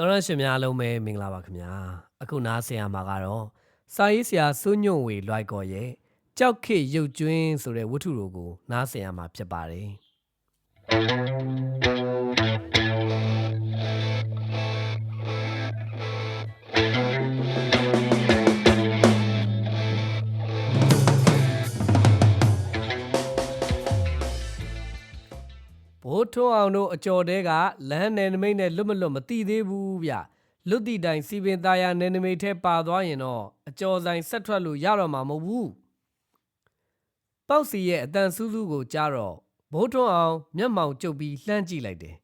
တော်ရရှင်များအားလုံးပဲမင်္ဂလာပါခင်ဗျာအခုနားဆင်ရမှာကတော့စာရေးဆရာစိုးညွန့်ဝေလွိုက်ကော်ရဲ့ကြောက်ခေရုပ်ကျွင်းဆိုတဲ့ဝတ္ထုတို့ကိုနားဆင်ရမှာဖြစ်ပါတယ် ဘိုးထွန်းအောင်တို့အကျော်တဲကလမ်းနယ်နိမိတ်နဲ့လွတ်မလွတ်မတိသေးဘူးဗျလွတ်တိတိုင်စီပင်သားယာနယ်နိမိတ်ထဲပါသွားရင်တော့အကျော်ဆိုင်ဆက်ထွက်လို့ရတော့မှာမဟုတ်ဘူးပေါ့စီရဲ့အတန်စူးစူးကိုကြားတော့ဘိုးထွန်းအောင်မျက်မှောင်ကျုပ်ပြီးလှမ်းကြည့်လိုက်တယ်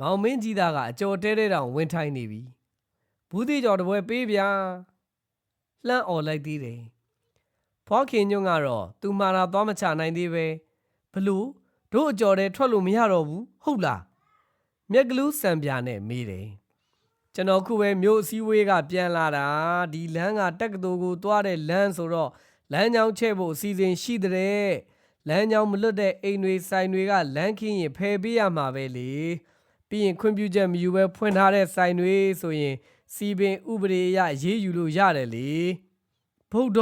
မောင်မင်းကြီးသားကအကျော်တဲတဲတောင်ဝင်ထိုင်နေပြီဘူးတိကျော်တပွဲပေးဗျာလှမ်းអော်လိုက်သေးတယ်ဖွားခင်ညွန့်ကတော့သူမာတာသွားမချနိုင်သေးပဲဘလို့ တို့အကျော်တဲထွက်လို့မရတော့ဘူးဟုတ်လားမြက်ကလူးစံပြာနဲ့မေးတယ်ကျွန်တော်ခုပဲမြို့အစည်းအဝေးကပြန်လာတာဒီလမ်းကတက်ကတူကိုသွားတဲ့လမ်းဆိုတော့လမ်းကြောင်းချဲ့ဖို့အစီအစဉ်ရှိတဲ့လမ်းကြောင်းမလွတ်တဲ့အိမ်တွေဆိုင်တွေကလမ်းခင်းရင်ဖယ်ပေးရမှာပဲလေပြီးရင်ခွင့်ပြုချက်မယူဘဲဖွင့်ထားတဲ့ဆိုင်တွေဆိုရင်စီပင်ဥပဒေအရရေးယူလို့ရတယ်လေဘုဒ္ဓ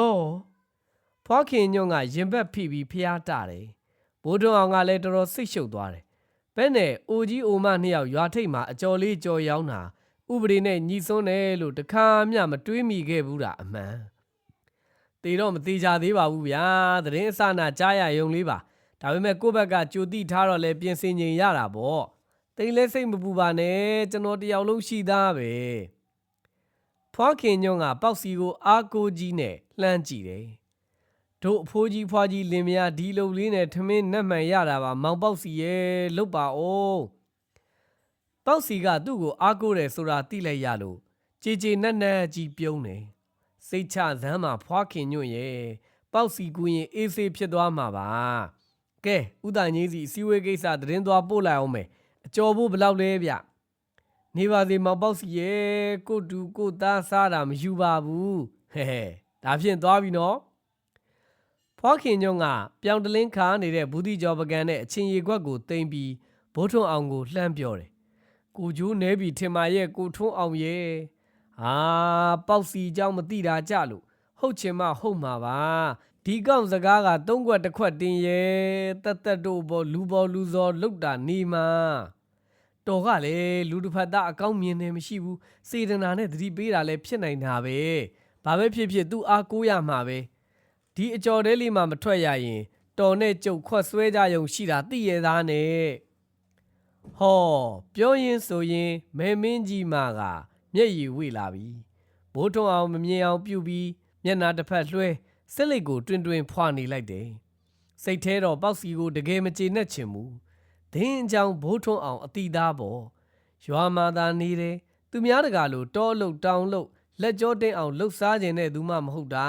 ဖွားခင်ညွန့်ကရင်ဘက်ဖိပြီးဖျားတတယ် ဘိုးထွန်းအောင်ကလည်းတော်တော်စိတ်ရှုပ်သွားတယ်။ဘဲနဲ့အိုကြီးအိုမနှစ်ယောက်ရွာထိပ်မှာအကျော်လေးကြော်ရောင်းတာဥပဒေနဲ့ညီစွန်းတယ်လို့တခါမှမတွေးမိခဲ့ဘူးတာအမှန်။တေတော့မသေးကြသေးပါဘူးဗျာ။သတင်းအစနာကြားရယုံလေးပါ။ဒါပေမဲ့ကိုယ့်ဘက်ကကြိုတိထားတော့လဲပြင်ဆင်ချိန်ရတာပေါ့။တိတ်လဲစိတ်မပူပါနဲ့ကျွန်တော်တယောက်လုံးရှိသားပဲ။ဖွားခင်ညွန့်ကပေါက်စီကိုအားကိုကြီးနဲ့လှမ်းကြည့်တယ်။ တို့အဖိုးကြီးဖွားကြီးလင်မယားဒီလုံလေးနဲ့ထမင်းနတ်မှန်ရတာပါမောင်ပေါက်စီရဲ့လုတ်ပါအောင်ပေါက်စီကသူ့ကိုအားကိုးတယ်ဆိုတာသိလိုက်ရလို့ကြေကြေနက်နက်ကြီးပြုံးတယ်စိတ်ချဇမ်းမှာဖွားခင်ညွန့်ရဲ့ပေါက်စီကူရင်အေးဆေးဖြစ်သွားမှာပါကဲဥဒငင်းစီအစည်းအဝေးကိစ္စသတင်းသွားပို့လိုက်အောင်မယ်အကျော်ဖို့ဘယ်လောက်လဲဗျနေပါစေမောင်ပေါက်စီရဲ့ကိုတူကိုသားစားတာမယူပါဘူးဟဲဟဲဒါဖြင့်သွားပြီနော် ဖွားခင်ညုံကပြောင်တလင်းခါနေတဲ့ဘူးတိကျော်ပကံနဲ့အချင်းရီခွက်ကိုတင်ပြီးဘိုးထွန်းအောင်ကိုလှမ်းပြောတယ်။ကိုကျိုးနဲပြီထင်မာရဲ့ကိုထွန်းအောင်ရဲ့။ဟာပေါက်စီเจ้าမတိတာကြလို့ဟုတ်ချင်မှဟုတ်မှာပါ။ဒီကောင်စကားကသုံးခွက်တစ်ခွက်တင်ရဲ့တက်တက်တို့ဘောလူဘောလူစောလုတ်တာနေမှာ။တော်ကလည်းလူတစ်ဖက်သားအကောင်းမြင်နေမရှိဘူး။စေတနာနဲ့သတိပေးတာလည်းဖြစ်နိုင်တာပဲ။ဘာပဲဖြစ်ဖြစ်သူ့အားကိုးရမှာပဲ။ ဒီအကျော်တဲလေးမှမထွက်ရရင်တော်နဲ့ကြုတ်ခွက်ဆွဲကြယုံရှိတာသိရသားနဲ့ဟောပြောရင်ဆိုရင်မဲမင်းကြီးမကမျက်ရည်ဝေလာပြီဘိုးထွန်းအောင်မမြင်အောင်ပြုတ်ပြီးမျက်နာတစ်ဖက်လွှဲစစ်လိတ်ကိုတွင်တွင်ဖွာနေလိုက်တယ်စိတ်แท้တော့ပေါက်စီကိုတကယ်မကျေနပ်ချင်ဘူးဒင်းအကြောင်းဘိုးထွန်းအောင်အတိသားပေါ်ရွာမာသာနေတယ်သူများတကာလို့တောအလုတ်တောင်လုတ်လက်ကြောတင်းအောင်လှုပ်ရှားခြင်းတဲ့သူမှမဟုတ်တာ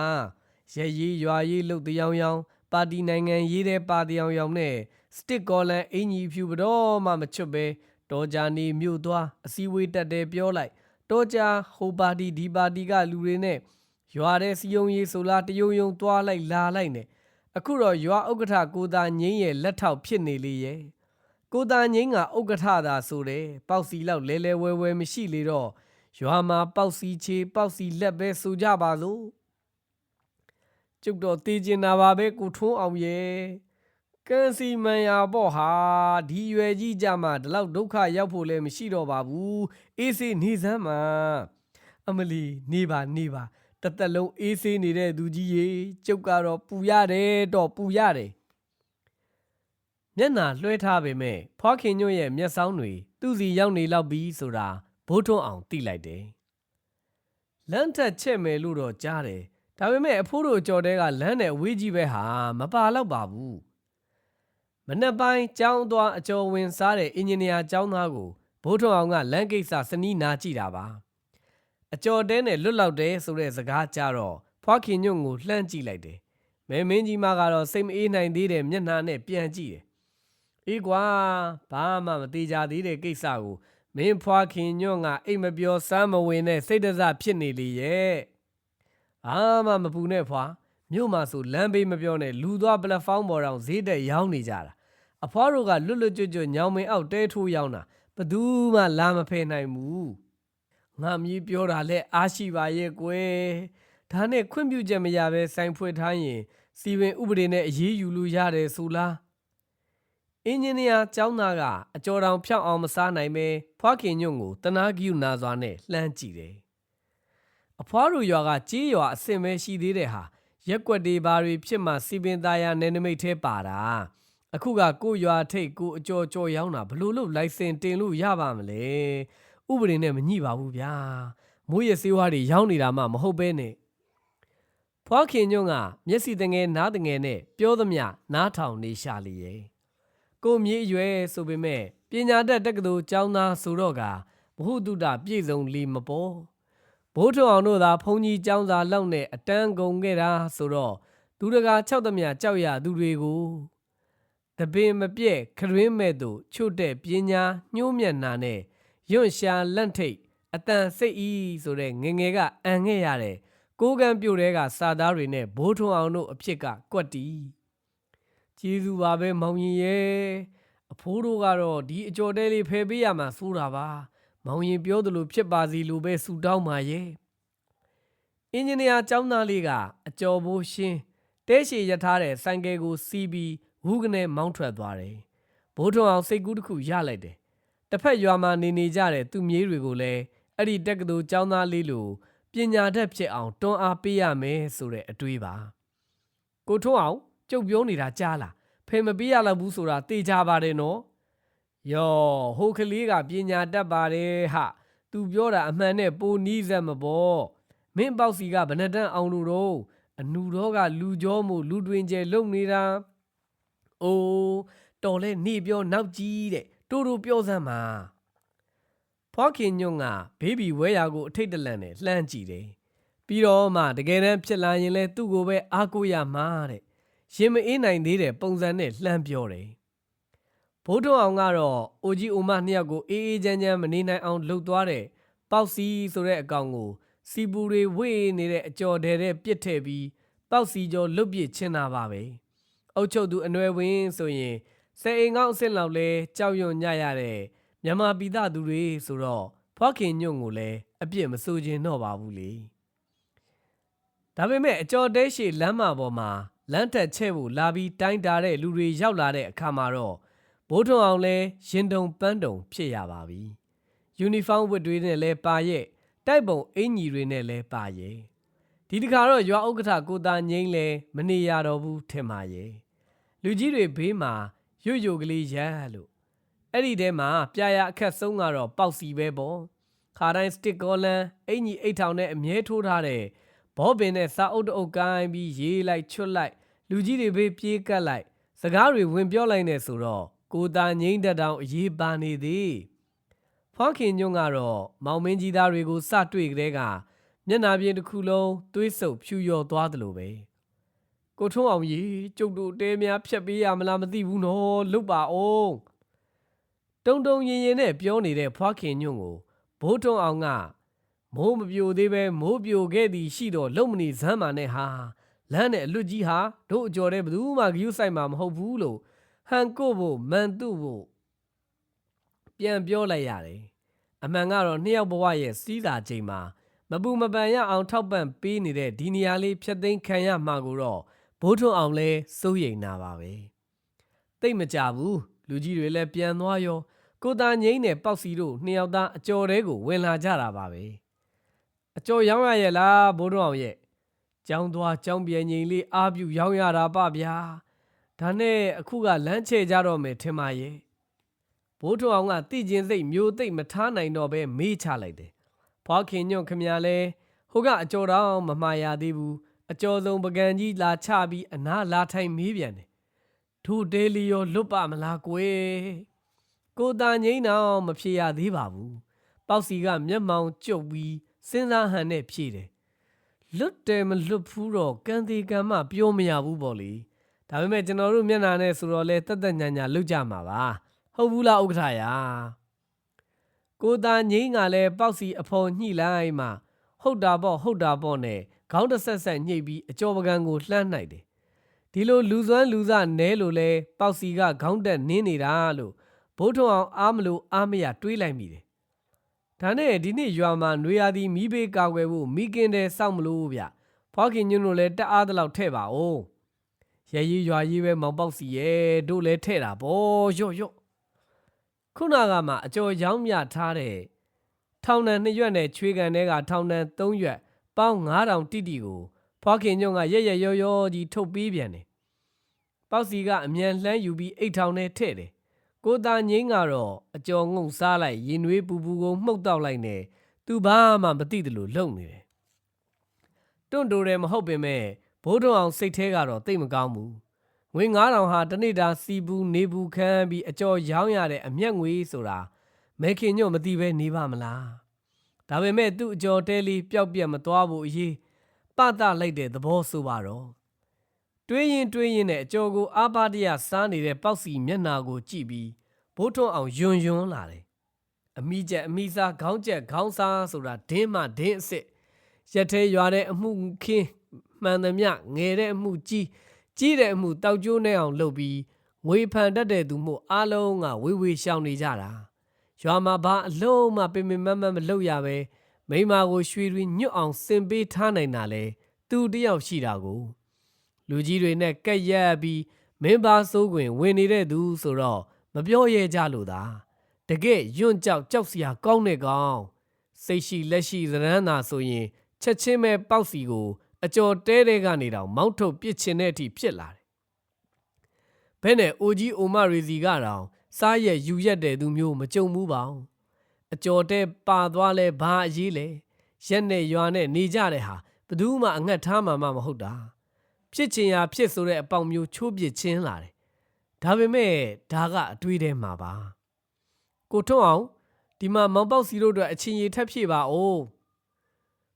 ရရေးရွာရေးလှုပ်တယောင်ယောင်ပါတီနိုင်ငံရေးတဲ့ပါတယောင်ယောင်နဲ့စတစ်ကောလန်အင်ကြီးဖြူဘတော့မှမချွတ်ပဲတော်ကြနေမြို့သွားအစည်းအဝေးတက်တယ်ပြောလိုက်တော်ကြဟိုပါတီဒီပါတီကလူတွေနဲ့ရွာတဲ့စီယုံရေးဆိုလားတယုံယုံသွားလိုက်လာလိုက်နဲ့အခုတော့ရွာဥက္ကဋ္ဌကိုသာငိမ့်ရဲ့လက်ထောက်ဖြစ်နေလေရဲ့ကိုသာငိမ့်ကဥက္ကဋ္ဌသာဆိုတယ်ပေါက်စီလောက်လဲလဲဝဲဝဲမရှိလေတော့ရွာမှာပေါက်စီချေပေါက်စီလက်ပဲဆိုကြပါစို့ ကျုပ်တော့တေးကျင်တာပါပဲကိုထွန်းအောင်ရဲ့ကန်းစီမန်ယာပေါ့ဟာဒီရွယ်ကြီးကြမှာဒီလောက်ဒုက္ခရောက်ဖို့လည်းမရှိတော့ပါဘူးအေးစေးနေစမ်းမှာအမလီနေပါနေပါတသက်လုံးအေးစေးနေတဲ့သူကြီးရေကျုပ်ကတော့ပူရတယ်တော့ပူရတယ်မျက်နာလွှဲထားပေမဲ့ဖွားခင်ညွန့်ရဲ့မျက်စောင်းတွေသူ့စီရောက်နေလောက်ပြီဆိုတာဘိုးထွန်းအောင်သိလိုက်တယ်လမ်းထက်ချက်မယ်လို့တော့ကြားတယ် ဒါပေမဲ့အဖိုးတို့ကြော်တဲကလမ်းနဲ့အဝေးကြီးပဲဟာမပါတော့ပါဘူးမနေ့ပိုင်းကျောင်းသွားအကျော်ဝင်စားတဲ့အင်ဂျင်နီယာကျောင်းသားကိုဘိုးထွန်းအောင်ကလမ်းကိစ္စစနီးနာကြည့်တာပါအကျော်တဲနဲ့လွတ်လောက်တယ်ဆိုတဲ့စကားကြတော့ဖွားခင်ညွန့်ကိုလှမ်းကြည့်လိုက်တယ်မဲမင်းကြီးမကတော့စိတ်မအေးနိုင်သေးတဲ့မျက်နှာနဲ့ပြန်ကြည့်တယ်အေးကွာဘာမှမသေးကြသေးတဲ့ကိစ္စကိုမင်းဖွားခင်ညွန့်ကအိတ်မပြောစမ်းမဝင်နဲ့စိတ်တစဖြစ်နေလေရဲ့ အာမမပူနဲ့ဖွာမြို့မှာဆိုလမ်းဘေးမပြောနဲ့လူသွားပလက်ဖောင်းပေါ်တောင်ဈေးတက်ရောင်းနေကြတာအဖွားတို့ကလွတ်လွတ်ကျွတ်ကျွတ်ညောင်မင်အောက်တဲထိုးရောင်းတာဘယ်သူမှလာမဖယ်နိုင်ဘူးငါမြည်ပြောတာလဲအားရှိပါရဲ့ကွယ်ဒါနဲ့ခွင့်ပြုချက်မရဘဲဆိုင်ဖွင့်ထားရင်စီဝင်ဥပဒေနဲ့အရေးယူလို့ရတယ်ဆိုလားအင်ဂျင်နီယာကျောင်းသားကအကြော်တောင်ဖြောက်အောင်မစားနိုင်ပဲဖွားခင်ညွန့်ကိုတနာကယူနာစွာနဲ့လှမ်းကြည့်တယ် အဖွားတို့ရွာကကြေးရွာအစင်ပဲရှိသေးတယ်ဟာရက်ကွက်တွေဘာတွေဖြစ်မှစီပင်သားရနယ်နိမိတ်ထဲပါတာအခုကကိုရွာထိတ်ကိုအကြော်ကြော်ရောင်းတာဘလို့လို့လိုင်စင်တင်လို့ရပါမလဲဥပဒေနဲ့မညှိပါဘူးဗျာမိုးရစေးဝါးတွေရောင်းနေတာမှမဟုတ်ပဲနဲ့ဖွားခင်ညွန့်ကမျက်စိတငယ်နားတငယ်နဲ့ပြောသမျှနားထောင်နေရှာလျက်ကိုမြေအရွယ်ဆိုပေမဲ့ပညာတတ်တက္ကသိုလ်ကျောင်းသားဆိုတော့ကဘ ഹു တုတပြည့်စုံလီမပေါ် ဘိုးထွန်းအောင်တို့သာဘုန်းကြီးကျောင်းသားလောက်နဲ့အတန်းကုန်ခဲ့တာဆိုတော့သူတကာ၆သမျှကြောက်ရသူတွေကိုတပင်မပြက်ခရင်းမဲ့သူချွတ်တဲ့ပညာညှိုးမျက်နာနဲ့ယွန့်ရှာလန့်ထိတ်အတန်စိတ်ဤဆိုတဲ့ငယ်ငယ်ကအံခဲ့ရတဲ့ကိုးကံပြိုတဲ့ကစာသားတွေနဲ့ဘိုးထွန်းအောင်တို့အဖြစ်ကကွက်တီကျေးဇူးပါပဲမောင်ရင်ရဲ့အဖိုးတို့ကတော့ဒီအကြော်တဲလေးဖယ်ပေးရမှာဆိုတာပါ မောင်ရင်ပြောသလိုဖြစ်ပါစီလိုပဲဆူတောင်းပါရဲ့အင်ဂျင်နီယာကျောင်းသားလေးကအကြော်ဘိုးရှင်းတဲရှည်ရထားတဲ့ဆိုင်ကယ်ကိုစီးပြီးဝူးကနေမောင်းထွက်သွားတယ်ဘိုးထွန်းအောင်စိတ်ကူးတစ်ခုရလိုက်တယ်တစ်ဖက်ရွာမှာနေနေကြတဲ့သူမြေးတွေကိုလည်းအဲ့ဒီတက္ကသိုလ်ကျောင်းသားလေးလိုပညာတတ်ဖြစ်အောင်တွန်းအားပေးရမယ်ဆိုတဲ့အတွေးပါကိုထွန်းအောင်ကျုပ်ပြောနေတာကြားလားဖယ်မပေးရတော့ဘူးဆိုတာသိကြပါတယ်နော် ယောဟိုကလေးကပညာတတ်ပါတယ်ဟာသူပြောတာအမှန်နဲ့ပိုနီးစက်မပေါ်မင်းပေါ့စီကဘဏ္ဍတန်းအောင်လို့တော့အနူတော့ကလူကြောမှုလူတွင်ကျဲလုံနေတာအိုးတော်လဲနေပြောနောက်ကြီးတဲ့တိုးတိုးပြောစမ်းပါဖွားခင်ညွန့်ကဘေဘီဝဲရာကိုအထိတ်တလန့်နဲ့လှမ်းကြည့်တယ်ပြီးတော့မှတကယ်တမ်းဖြစ်လာရင်လဲသူ့ကိုပဲအားကိုးရမှာတဲ့ရင်မအေးနိုင်သေးတဲ့ပုံစံနဲ့လှမ်းပြောတယ် ဘိုးထွန်းအောင်ကတော့အိုကြီးအိုမနှစ်ယောက်ကိုအေးအေးချမ်းချမ်းမနေနိုင်အောင်လှုပ်သွားတဲ့ပေါက်စီဆိုတဲ့အကောင်ကိုစီပူတွေဝေ့နေတဲ့အကြော်တဲတဲ့ပြစ်ထည့်ပြီးပေါက်စီကျော်လွတ်ပစ်ချင်းတာပါပဲအုတ်ချုပ်သူအနွယ်ဝင်ဆိုရင်စဲအိမ်ကောင်းအစ်စ်လောက်လဲကြောက်ရွံ့ညရတဲ့မြန်မာပြည်သားသူတွေဆိုတော့ဖွားခင်ညွန့်ကိုလည်းအပြစ်မဆိုခြင်းတော့ပါဘူးလေဒါပေမဲ့အကျော်တဲရှည်လမ်းမပေါ်မှာလမ်းတက်ချဲ့ဖို့လာပြီးတိုင်းတာတဲ့လူတွေရောက်လာတဲ့အခါမှာတော့ ဘိုးထွန်းအောင်လဲရင်တုံပန်းတုံဖြစ်ရပါပြီ။ယူနီဖောင်းဝတ်တွေနဲ့လဲပါရဲ့တိုက်ပုံအင်ကြီးတွေနဲ့လဲပါရဲ့ဒီတခါတော့ရွာဥက္ကဋ္ဌကိုသားငိမ့်လဲမနေရတော့ဘူးထင်ပါရဲ့လူကြီးတွေဘေးမှာရွတ်ရွတ်ကလေးရလို့အဲ့ဒီထဲမှာပြာရအခက်ဆုံးကတော့ပေါက်စီပဲပေါ့ခါတိုင်းစတစ်ကောလန်အင်ကြီးအိတ်ထောင်နဲ့အမြဲထိုးထားတဲ့ဘောပင်နဲ့စာအုပ်တအုပ်ကိုင်းပြီးရေးလိုက်ချွတ်လိုက်လူကြီးတွေဘေးပြေးကပ်လိုက်စကားတွေဝင်ပြောလိုက်နေဆိုတော့ ကိုတာငိမ့်တက်တောင်အေးပါနေသည်ဖွားခင်ညွန့်ကတော့မောင်မင်းကြီးသားတွေကိုစတွေ့ကြတဲ့ကမျက်နာပြင်တစ်ခုလုံးသွေးဆုပ်ဖြူလျော်သွားတယ်လို့ပဲကိုထွန်းအောင်ကြီးကျုပ်တို့တဲများဖြတ်ပေးရမလားမသိဘူးနော်လွတ်ပါအောင်တုံတုံရင်ရင်နဲ့ပြောနေတဲ့ဖွားခင်ညွန့်ကိုဘိုးထွန်းအောင်ကမိုးမပြိုသေးပဲမိုးပြိုခဲ့သည်ရှိတော့လုံမနေဇမ်းမာနဲ့ဟာလမ်းနဲ့အလွတ်ကြီးဟာတို့အကျော်တဲ့ဘယ်သူမှဂယုဆိုင်မှာမဟုတ်ဘူးလို့ ဟန်ကိုဖို့မန်တုဖို့ပြန်ပြောလိုက်ရတယ်အမှန်ကတော့နှစ်ယောက်ဘဝရဲ့စီးစာချိန်မှာမပူမပန်ရအောင်ထောက်ပံ့ပေးနေတဲ့ဒီနေရာလေးဖြတ်သိမ်းခံရမှာကိုတော့ဘိုးထွန်းအောင်လဲစိုးရိမ်နာပါပဲတိတ်မကြဘူးလူကြီးတွေလည်းပြန်သွားရောကိုတာငိမ့်နဲ့ပေါက်စီတို့နှစ်ယောက်သားအကျော်တဲကိုဝင်လာကြတာပါပဲအကျော်ရောင်းရရဲ့လားဘိုးတော်အောင်ရဲ့ကျောင်းသွားကျောင်းပြန်ငိန်လေးအားပြုရောင်းရတာပဗျာ ဒါနဲ့အခုကလမ်းချဲကြတော့မယ်ထင်ပါရဲ့ဘိုးတော်အောင်ကတိကျင်စိတ်မျိုးသိပ်မထားနိုင်တော့ပဲမေးချလိုက်တယ်ဖွားခင်ညွန့်ခမရလဲဟိုကအကျော်တော်မမှားရသေးဘူးအကျော်ဆုံးပကံကြီးလာချပြီးအနာလာထိုင်မေးပြန်တယ်ထိုတဲလီရောလွတ်ပါမလားကွယ်ကိုတာငိမ့်တော့မဖြေရသေးပါဘူးပေါက်စီကမျက်မှောင်ကျုပ်ပြီးစဉ်းစားဟန်နဲ့ဖြေတယ်လွတ်တယ်မလွတ်ဘူးတော့ကံတီကံမပြောမရဘူးပေါ့လေ ဒါပေမဲ့ကျွန်တော်တို့မျက်နာနဲ့ဆိုတော့လဲတက်တက်ညာညာလွတ်ကြမှာပါဟုတ်ဘူးလားဥက္ကဋ္ဌရာကိုတာငိမ့်ကလည်းပေါက်စီအဖော်ညှိလိုက်မှဟုတ်တာပေါ့ဟုတ်တာပေါ့နဲ့ခေါင်းတစ်ဆက်ဆက်ညှိပြီးအကျော်ပကံကိုလှမ်းနိုင်တယ်ဒီလိုလူစွမ်းလူစနဲလို့လဲပေါက်စီကခေါင်းတက်နင်းနေတာလို့ဘိုးထွန်းအောင်အားမလို့အားမရတွေးလိုက်မိတယ်ဒါနဲ့ဒီနေ့ရွာမှာနွေရာသီမီးဘေးကာကွယ်ဖို့မိကင်းတဲ့စောင့်မလို့ဗျဖွားခင်ညွန့်တို့လည်းတက်အားတလောက်ထဲ့ပါဦး ရရေးရွာရေးပဲမောင်ပေါက်စီရဲ့တို့လည်းထဲ့တာဗောရော့ရော့ခုနကမှအကျော်ရောင်းမြထားတဲ့ထောင်တန်နှစ်ရွက်နဲ့ချွေကန်တွေကထောင်တန်သုံးရွက်ပေါင်း9000တိတိကိုဖွားခင်ညွန့်ကရက်ရက်ရောရောကြီးထုတ်ပေးပြန်တယ်ပေါက်စီကအမြန်လှမ်းယူပြီးအိတ်ထောင်နဲ့ထဲ့တယ်ကိုตาငိမ့်ကတော့အကျော်ငုံစားလိုက်ရင်နွေးပူပူကိုမှုတ်တောက်လိုက်နေသူဘာမှမသိတယ်လို့လုံနေတယ်တွန့်တိုတယ်မဟုတ်ပင်မဲ့ ဘိုးတော်အောင်စိတ်แท้ကတော့တိတ်မကောင်းဘူးငွေ9000ဟာတနေ့တာစီဘူးနေဘူးခမ်းပြီးအကျော်ရောင်းရတဲ့အမျက်ငွေဆိုတာမဲခင်ညွန့်မသိပဲနေပါမလားဒါပေမဲ့သူ့အကျော်တဲလေးပျောက်ပြက်မသွားဘူးအရေးပတလိုက်တဲ့သဘောဆိုပါတော့တွေးရင်တွေးရင်နဲ့အကျော်ကိုအာပါတရစားနေတဲ့ပေါက်စီမျက်နာကိုကြည့်ပြီးဘိုးထွန်းအောင်ယွန်းယွန်းလာတယ်။အမိချက်အမိစားခေါင်းချက်ခေါင်းစားဆိုတာဒင်းမှဒင်းအစ်စ်ရက်သေးရွာတဲ့အမှုခင်း မှန်သမျှငယ်တဲ့အမှုကြီးကြီးတဲ့အမှုတောက်ကျိုးနဲ့အောင်လုပ်ပြီးငွေဖန်တတ်တဲ့သူမို့အားလုံးကဝေဝေရှောင်နေကြတာ။ရွာမှာဘာအလုံးမှပင်ပင်မမမလုပ်ရပဲမိန်းမကိုရွှေတွင်ညွတ်အောင်စင်ပေးထားနိုင်တာလေသူတယောက်ရှိတာကို လူကြီးတွေနဲ့ကက်ရက်ပြီးမင်းပါစိုးခွင် ဝင်နေတဲ့သူဆိုတော့မပြောရဲကြလို့သာတကယ်ယွန့်ကြောက်ကြောက်စရာကောင်းတဲ့ကောင်စိတ်ရှိလက်ရှိသရမ်းသာဆိုရင်ချက်ချင်းပဲပေါက်စီကို အကျော်တဲတဲကနေတောင်မောက်ထုတ်ပစ်ချင်တဲ့အထိဖြစ်လာတယ်ဘဲနဲ့အိုကြီးအိုမရီစီကတောင်စားရက်ယူရက်တဲ့သူမျိုးမကြုံဘူးပါဘူးအကျော်တဲပါသွားလဲဘာအရေးလဲရက်နဲ့ရွာနဲ့နေကြတဲ့ဟာဘယ်သူမှအငတ်ထားမှမမဟုတ်တာဖြစ်ချင်ရာဖြစ်ဆိုတဲ့အပေါင်မျိုးချိုးပစ်ချင်းလာတယ်။ဒါပေမဲ့ဒါကအတွေးထဲမှာပါ။ကိုထွန်းအောင်ဒီမှာမောင်ပေါက်စီတို့အတွက်အချင်းကြီးထပ်ဖြည့်ပါဦး။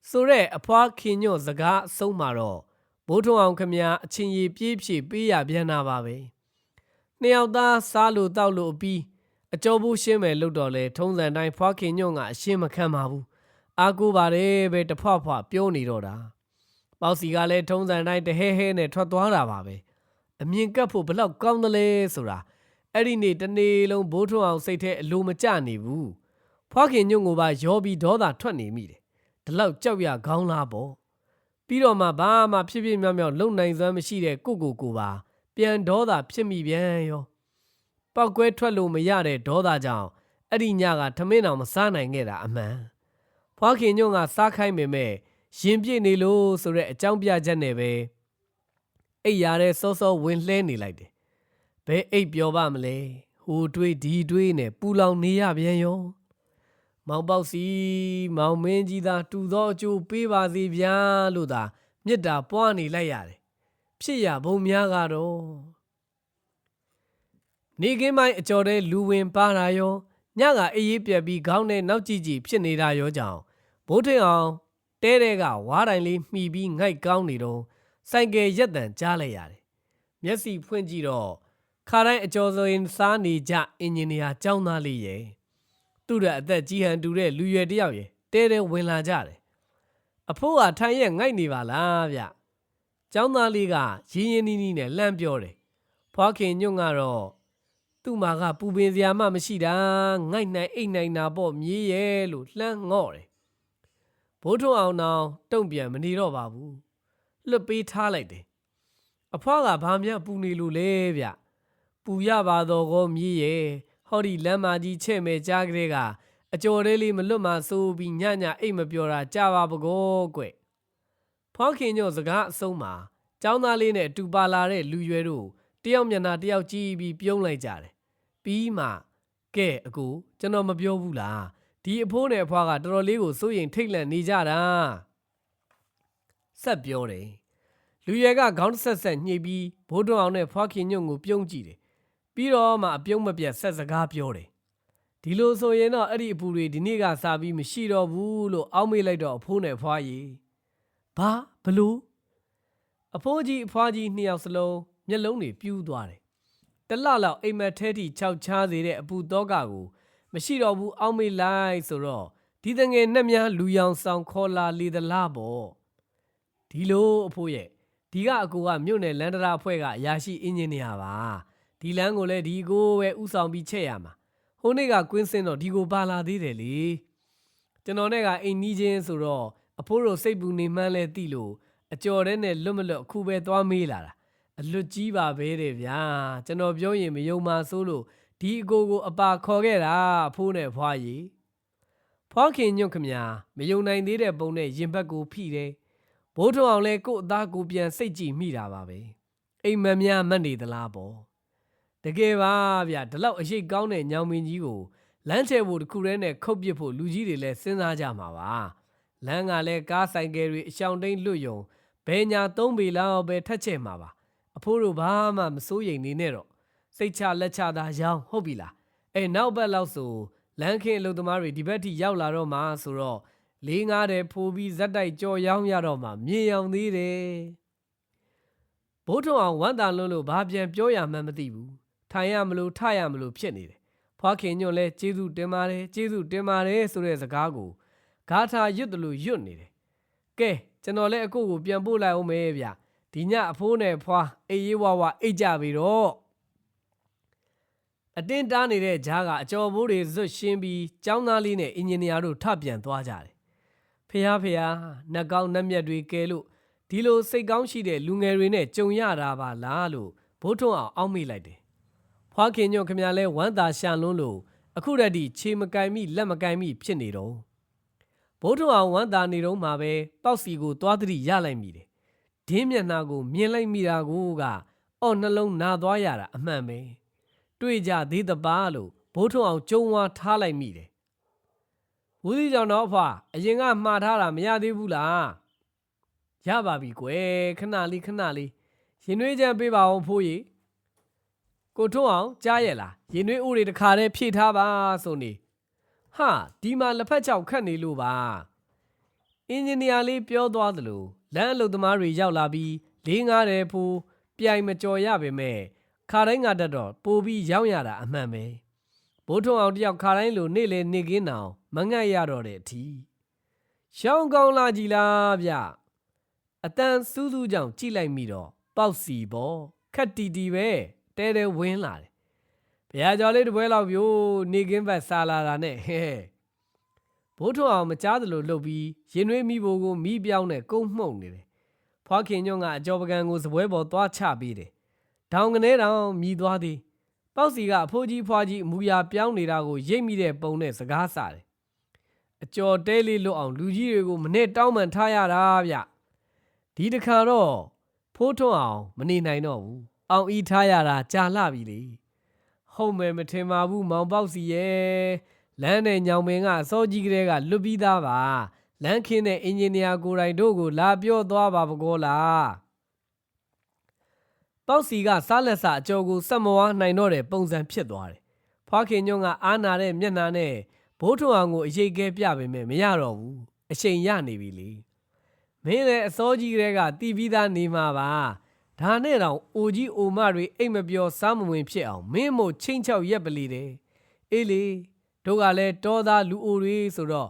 ဆိုတော့အဖွားခင်ညွန့်စကားအဆုံးမှာတော့ဘိုးထွန်းအောင်ခမညာအချင်းကြီးပြေးဖြည့်ပေးရပြန်တာပါပဲ။နှစ်ယောက်သားစားလို့တောက်လို့အပြီးအကျော်ဘူးရှင်းမယ်လို့တော့လဲထုံးစံတိုင်းဖွားခင်ညွန့်ကအရှင်းမခံပါဘူး။အာကိုပါတယ်ပဲတဖွားဖွားပြောနေတော့တာ။ပေါက်စီကလည်းထုံးစံတိုင်းတဟဲဟဲနဲ့ထွက်သွားတာပါပဲအမြင်ကပ်ဖို့ဘလောက်ကောင်းသလဲဆိုတာအဲ့ဒီနေ့တနေ့လုံးဘိုးထွန်းအောင်စိတ်ထဲအလိုမကျနေဘူးဖွားခင်ညွန့်ကိုပါရောပြီးဒေါသထွက်နေမိတယ် ဒီလောက်ကြောက်ရခေါင်းလားပေါ့ပြီးတော့မှဘာမှဖြစ်ဖြစ်မြောက်မြောက်လုံနိုင်စွမ်းမရှိတဲ့ကိုကိုကိုပါပြန်ဒေါသဖြစ်မိပြန်ရောပောက်ကွဲထွက်လို့မရတဲ့ဒေါသကြောင့်အဲ့ဒီညကထမင်းအောင်မစားနိုင်ခဲ့တာအမှန်ဖွားခင်ညွန့်ကစားခိုင်းပေမဲ့ရင်ပြည့်နေလို့ဆိုတဲ့အကြောင်းပြချက်နဲ့ပဲအိတ်ရတဲ့စောစောဝင်လှဲနေလိုက်တယ်။ဘယ်အိတ်ပြောပါမလဲ။ဟိုတွေးဒီတွေးနဲ့ပူလောင်နေရပြန်ရော။ မောင်ပေါက်စီမောင်မင်းကြီးသာတူသောအကျိုးပေးပါစေဗျာလို့သာမေတ္တာပွားနေလိုက်ရတယ်။ဖြစ်ရဘုံများကတော့နေကင်းပိုင်းအကျော်တဲ့လူဝင်ပါတာရောညကအေးအေးပြက်ပြီးခေါင်းနဲ့နောက်ကြည့်ကြည့်ဖြစ်နေတာရောကြောင့်ဘိုးထင်အောင်တဲတဲကဝါးတိုင်လေးမှီပြီးငိုက်ကောင်းနေတော့ဆိုင်ကယ်ရက်တန်ကြားလိုက်ရတယ်။မျက်စိဖွင့်ကြည့်တော့ခါတိုင်းအကျော်ဆိုရင်စားနေကြအင်ဂျင်နီယာကျောင်းသားလေးရဲ့ သူ့တဲ့အသက်ကြီးဟန်တူတဲ့လူရွယ်တစ်ယောက်ရဲ့တဲတဲဝင်လာကြတယ်။အဖိုးကထိုင်ရက်ငိုက်နေပါလားဗျ။ကျောင်းသားလေးကရင်းရင်းနှီးနှီးနဲ့လှမ်းပြောတယ်။ဖွားခင်ညွန့်ကတော့သူ့မှာကပူပင်စရာမှမရှိတာငိုက်နိုင်အိတ်နိုင်တာပေါ့မြေးရဲ့လို့လှမ်းငော့တယ်ဘိုးထွန်းအောင်တောင်တုံ့ပြန်မနေတော့ပါဘူးလွတ်ပေးထားလိုက်တယ်အဖွားကဘာမှပူနေလို့လဲဗျပူရပါတော့ကောမြည်ရဲ့ ဟောဒီလမ်းမကြီးချဲ့မဲ့ကြားကလေးကအကျော်လေးလေးမလွတ်မှဆိုပြီးညညအိတ်မပြောတာကြာပါပကောကွဖွားခင်ညို့စကားအဆုံးမှာចောင်းသားလေးနဲ့အတူပါလာတဲ့လူရွယ်တို့တယောက်မျက်နှာတယောက်ကြည့်ပြီးပြုံးလိုက်ကြတယ်ပြီးမှကဲအကိုကျွန်တော်မပြောဘူးလားဒီအဖိုးနဲ့အဖွားကတော်တော်လေးကိုစိုးရင်ထိတ်လန့်နေကြတာဆက်ပြောတယ်လူရဲကခေါင်းတစ်ဆက်ဆက်ညှိပြီးဘိုးတွန်းအောင်နဲ့ဖွားခင်ညွန့်ကိုပြုံးကြည့်တယ် ပြီးတော့မှအပြုံးမပြတ်ဆက်စကားပြောတယ်ဒီလိုဆိုရင်တော့အဲ့ဒီအပူတွေဒီနေ့ကစားပြီးမရှိတော့ဘူးလို့အောက်မေ့လိုက်တော့အဖိုးနဲ့ဖွားရီဘာဘလို့အဖိုးကြီးအဖွားကြီးနှစ်ယောက်စလုံးမျက်လုံးတွေပြူးသွားတယ်တလလောက်အိမ်မက်ထဲထိခြောက်ချားစေတဲ့အပူတော့ကကို မရှိတော့ဘူးအောက်မေ့လိုက်ဆိုတော့ဒီတငယ်နဲ့များလူရောင်ဆောင်ခေါ်လာလေသလားပေါ့ဒီလိုအဖိုးရဲ့ဒီကအကူကမြို့နယ်လန်ဒရာအဖွဲ့ကအရာရှိအင်ဂျင်နီယာပါ ဒီလမ်းကိုလည်းဒီကိုပဲဥဆောင်ပြီးချက်ရမှာဟိုနေ့ကကွင်းစင်းတော့ဒီကိုပါလာသေးတယ်လေကျွန်တော်နဲ့ကအိမ်နီးချင်းဆိုတော့အဖိုးတို့စိတ်ပူနေမှန်းလဲသိလို့အကျော်တဲ့နဲ့လွတ်မလွတ်အခုပဲသွားမေးလာတာအလွတ်ကြီးပါပဲတဲ့ဗျာကျွန်တော်ပြောရင်မယုံပါဆိုလို့ဒီအကိုကိုအပါခေါ်ခဲ့တာအဖိုးနဲ့ဖွားရီဖွားခင်ညွန့်ခမညာမယုံနိုင်သေးတဲ့ပုံနဲ့ရင်ဘတ်ကိုဖိတယ်ဘိုးထုံအောင်လဲကို့အသားကိုပြန်စိတ်ကြည့်မိတာပါပဲအိမ်မက်များမတ်နေသလားပေါ့ တကယ်ပါဗျဒီလောက်အရှိတ်ကောင်းတဲ့ညောင်မင်းကြီးကိုလမ်းချဲဖို့တစ်ခုတည်းနဲ့ခုတ်ပစ်ဖို့လူကြီးတွေလည်းစဉ်းစားကြမှာပါလမ်းကလည်းကားဆိုင်ကယ်တွေအရှောင်တိန်လွတ်ယုံဘဲညာသုံးပေလောက်ပဲထက်ချဲ့မှာပါအဖိုးတို့ဘာမှမစိုးရိမ်နေနဲ့တော့စိတ်ချလက်ချသာရောင်းဟုတ်ပြီလားအဲနောက်ဘက်လောက်ဆိုလမ်းခင်းအလုပ်သမားတွေဒီဘက်ထိရောက်လာတော့မှဆိုတော့လေးငားတယ်ဖိုးပြီးဇက်တိုက်ကြော်ရောင်းရတော့မှမြေရောင်သေးတယ်ဘိုးထုံအောင်ဝမ်းသာလွန်းလို့ဘာပြန်ပြောရမှန်းမသိဘူး ထိုင်ရမလို့ထရမလို့ဖြစ်နေတယ်ဖွားခင်ညွန့်လဲကျေးဇူးတင်ပါတယ်ကျေးဇူးတင်ပါတယ်ဆိုတဲ့စကားကိုဂါထာရွတ်တယ်လို့ရွတ်နေတယ်ကဲကျွန်တော်လည်းအကိုကိုပြန်ပို့လိုက်အောင်မယ်ဗျဒီညအဖိုးနဲ့ဖွားအေးရေးဝါဝအိတ်ကြပြီတော့အတင်းတားနေတဲ့ဂျားကအကျော်ဘိုးတွေဇွတ်ရှင်းပြီးចောင်းသားလေးနဲ့အင်ဂျင်နီယာတို့ထပြန်သွားကြတယ်ဖះဖះနှက်ကောင်းနှက်မြက်တွေကဲလို့ဒီလိုစိတ်ကောင်းရှိတဲ့လူငယ်တွေနဲ့ကြုံရတာပါလားလို့ဘိုးထွန်းအောင်အောက်မေ့လိုက်တယ် ဖွားခင်ညွန့်ခင်ဗျာလဲဝမ်းသာရှာလွန်းလို့အခုတည်းဒီခြေမကင်မိလက်မကင်မိဖြစ်နေတော့ဘိုးထုံအောင်ဝမ်းသာနေတော့မှပဲပေါက်စီကိုသွားသတိရလိုက်မိတယ်ဒင်းမျက်နှာကိုမြင်လိုက်မိတာကိုကအော့နှလုံးနာသွားရတာအမှန်ပဲတွေ့ကြသေးသပါလို့ဘိုးထုံအောင်ကြုံဝါထားလိုက်မိတယ်ဦးစီးကြောင့်တော့အဖွာအရင်ကမှားထားတာမရသေးဘူးလားရပါပြီကွယ်ခဏလေးခဏလေးရင်နှွေးချမ်းပေးပါအောင်ဖိုးကြီး ကိုထွန်းအောင်ကြားရဲ့လားရင်နွေးဦးတွေတခါတည်းဖြည့်ထားပါဆိုနေဟာဒီမှာလက်ဖက်ချောက်ခတ်နေလို့ပါအင်ဂျင်နီယာလေးပြောသွားသလိုလမ်းအလုပ်သမားတွေရောက်လာပြီးလေးငားတယ်ဖူပြိုင်မကြော်ရပါမဲ့ခါတိုင်းကတတ်တော့ပိုပြီးရောက်ရတာအမှန်ပဲဘိုးထွန်းအောင်တယောက်ခါတိုင်းလိုနေ့လေနေကင်းအောင်မငတ်ရတော့တဲ့အထီရှောင်းကောင်းလာကြည်လားဗျအတန်စူးစူးကြောင့်ကြိလိုက်မိတော့ပေါက်စီပေါ့ခက်တီတီပဲ တဲတဲဝင်းလာတယ်။ဘုရားကျော်လေးတစ်ပွဲလောက်ပြို့နေကင်းဘက်စားလာတာနဲ့ဟဲ့ဘိုးထွန်းအောင်မကြားသလိုလှုပ်ပြီးရင်နှွေးမိဖို့ကိုမိပြောင်းနဲ့ကုန်းမှုန့်နေတယ်။ဖွားခင်ညွန့်ကအကျော်ပကံကိုစပွဲပေါ်သွားချပေးတယ်။ဒေါင်ကနေတောင်မြည်သွားသည်။ပေါ့စီကအဖိုးကြီးဖွားကြီးအမူအရာပြောင်းနေတာကိုရိပ်မိတဲ့ပုံနဲ့စကားစားတယ်။အကျော်တဲလေးလွတ်အောင်လူကြီးတွေကိုမနဲ့တောင်းပန်ထားရတာဗျ။ဒီတစ်ခါတော့ဖိုးထွန်းအောင်မနေနိုင်တော့ဘူး။ အောင်ဤထားရတာကြာလှပြီလေဟုတ်မယ်မထင်ပါဘူးမောင်ပေါက်စီရဲ့လမ်းနဲ့ညောင်မင်းကအစောကြီးကလေးကလွတ်ပြီးသားပါလမ်းခင်းတဲ့အင်ဂျင်နီယာကိုယ်တိုင်တို့ကိုလာပြောသွားပါဘကောလားပေါက်စီကစားလက်စအကျော်ကိုစက်မဝါနိုင်တော့တဲ့ပုံစံဖြစ်သွားတယ်ဖွားခင်ညွန့်ကအားနာတဲ့မျက်နှာနဲ့ဘိုးထွန်းအောင်ကိုအရေးကဲပြပေမဲ့မရတော့ဘူးအချိန်ရနေပြီလေမင်းလည်းအစောကြီးကလေးကတီးပြီးသားနေမှာပါ ဒါနဲ့တောင်အိုကြီးအိုမတွေအိတ်မပြောစားမဝင်ဖြစ်အောင်မင်းမို့ချင်းချောက်ရက်ပလီတယ်အေးလေတို့ကလည်းတောသားလူအိုတွေဆိုတော့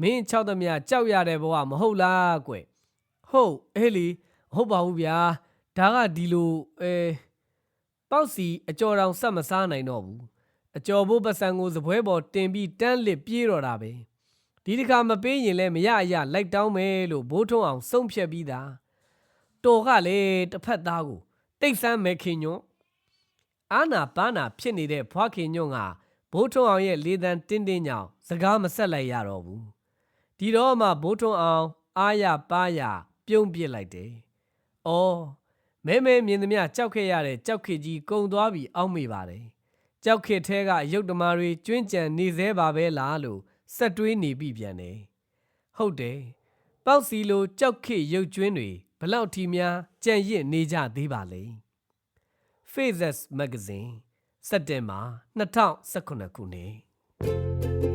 မင်းချောက်သမျှကြောက်ရတဲ့ဘဝမဟုတ်လားကွဟုတ်အေးလေဟုတ်ပါဘူးဗျာဒါကဒီလိုအဲပေါ့စီအကျော်တောင်ဆက်မစားနိုင်တော့ဘူးအကျော်ဘိုးပစံကိုစပွဲပေါ်တင်ပြီးတန်းလစ်ပြေးတော့တာပဲဒီတစ်ခါမပေးရင်လည်းမရအရလိုက်တောင်းမယ်လို့ဘိုးထုံးအောင်ဆုံးဖြတ်ပြီးသား တော်ကလည်းတစ်ဖက်သားကိုတိတ်ဆန်းမဲ့ခင်ညွန့်အာနာပါနာဖြစ်နေတဲ့ဖွားခင်ညွန့်ကဘိုးထွန်းအောင်ရဲ့လေတံတင်းတင်းကြောင်စကားမဆက်လိုက်ရတော့ဘူးဒီတော့မှဘိုးထွန်းအောင်အားရပါရပြုံးပစ်လိုက်တယ်။အော်မဲမဲမြင်သမျှကြောက်ခဲ့ရတဲ့ကြောက်ခေကြီးကုံသွားပြီးအောက်မေ့ပါတယ်။ကြောက်ခေထဲကအယုတ်တမာတွေကျွင်းကြံနေသေးပါပဲလားလို့စက်တွေးနေပြီပြန်တယ်။ဟုတ်တယ်။ပေါက်စီလိုကြောက်ခေရုပ်ကျွင်းတွေ ဘလောက်ထီများကြံ့ရစ်နေကြသေးပါလဲ။ Phases Magazine စက်တင်ဘာ2019ခုနှစ်